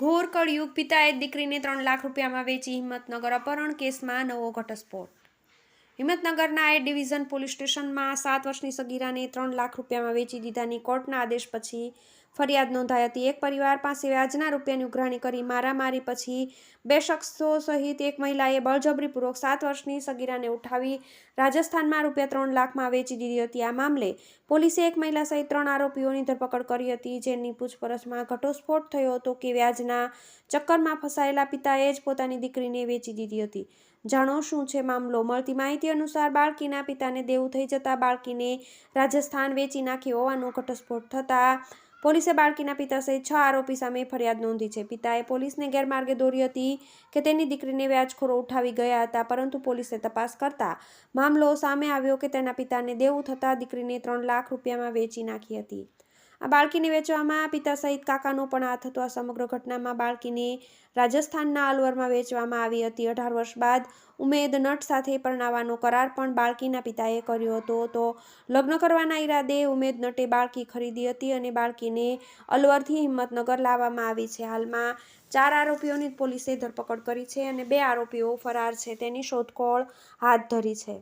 ઘોર કળયુગ પિતાએ દીકરીને ત્રણ લાખ રૂપિયામાં વેચી હિંમતનગર અપહરણ કેસમાં નવો ઘટસ્ફોટ. હિંમતનગરના એ ડિવિઝન પોલીસ સ્ટેશનમાં સાત વર્ષની સગીરાને ત્રણ લાખ રૂપિયામાં વેચી દીધાની કોર્ટના આદેશ પછી ફરિયાદ નોંધાઈ હતી. એક પરિવાર પાસે વ્યાજના રૂપિયાની ઉઘરાણી કરી મારામારી પછી બે શખ્સો સહિત એક મહિલાએ બળજબરીપૂર્વક સાત વર્ષની સગીરાને ઉઠાવી રાજસ્થાનમાં રૂપિયા ત્રણ લાખમાં વેચી દીધી હતી. આ મામલે પોલીસે એક મહિલા સહિત ત્રણ આરોપીઓની ધરપકડ કરી હતી. જેની પૂછપરછમાં ઘટોસ્ફોટ થયો હતો કે વ્યાજના ચક્કરમાં ફસાયેલા પિતાએ જ પોતાની દીકરીને વેચી દીધી હતી. જાણો શું છે મામલો? મળતી માહિતી અનુસાર બાળકીના પિતાને દેવું થઈ જતા બાળકીને રાજસ્થાન વેચી નાખી હોવાનો ઘટસ્ફોટ થતાં પોલીસે બાળકીના પિતા સહિત છ આરોપી સામે ફરિયાદ નોંધી છે. પિતાએ પોલીસને ગેરમાર્ગે દોરી હતી કે તેની દીકરીને વ્યાજખોરો ઉઠાવી ગયા હતા, પરંતુ પોલીસે તપાસ કરતા મામલો સામે આવ્યો કે તેના પિતાને દેવું થતાં દીકરીને ત્રણ લાખ રૂપિયામાં વેચી નાખી હતી. આ બાળકીને વેચવામાં પિતા સહિત કાકાનો પણ હાથ હતો. આ સમગ્ર ઘટનામાં બાળકીને રાજસ્થાનના અલવરમાં વેચવામાં આવી હતી. અઢાર વર્ષ બાદ ઉમેદ નટ સાથે પરણાવવાનો કરાર પણ બાળકીના પિતાએ કર્યો હતો. તો લગ્ન કરવાના ઈરાદે ઉમેદ નટે બાળકી ખરીદી હતી અને બાળકીને અલવરથી હિંમતનગર લાવવામાં આવી છે. હાલમાં ચાર આરોપીઓની પોલીસે ધરપકડ કરી છે અને બે આરોપીઓ ફરાર છે. તેની શોધખોળ હાથ ધરી છે.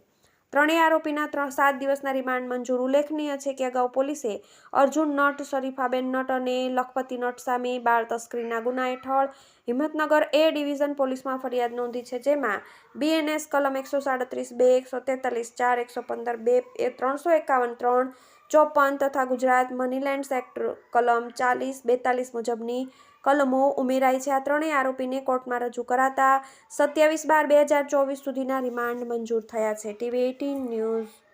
ત્રણેય આરોપીના ત્રણ સાત દિવસના રિમાન્ડ મંજૂર. ઉલ્લેખનીય છે કે અગાઉ પોલીસે અર્જુન નટ, શરીફાબેન નટ અને લખપતિ નટ સામે બાળ તસ્કરીના ગુના હેઠળ હિંમતનગર એ ડિવિઝન પોલીસમાં ફરિયાદ નોંધી છે, જેમાં બીએનએસ કલમ એકસો સાડત્રીસ, બે એકસો તેતાલીસ, ચાર એકસો પંદર, બે, એ ત્રણસો એકાવન, ત્રણ, ચોપન તથા ગુજરાત મનીલેન્ડ એક્ટ કલમ ચાલીસ, બેતાલીસ મુજબની કલમો ઉમેરાઈ છે. આ ત્રણેય આરોપીને કોર્ટમાં રજૂ કરાતા સત્યાવીસ બાર બે હજાર ચોવીસ સુધીના રિમાન્ડ મંજૂર થયા છે. TV eighteen news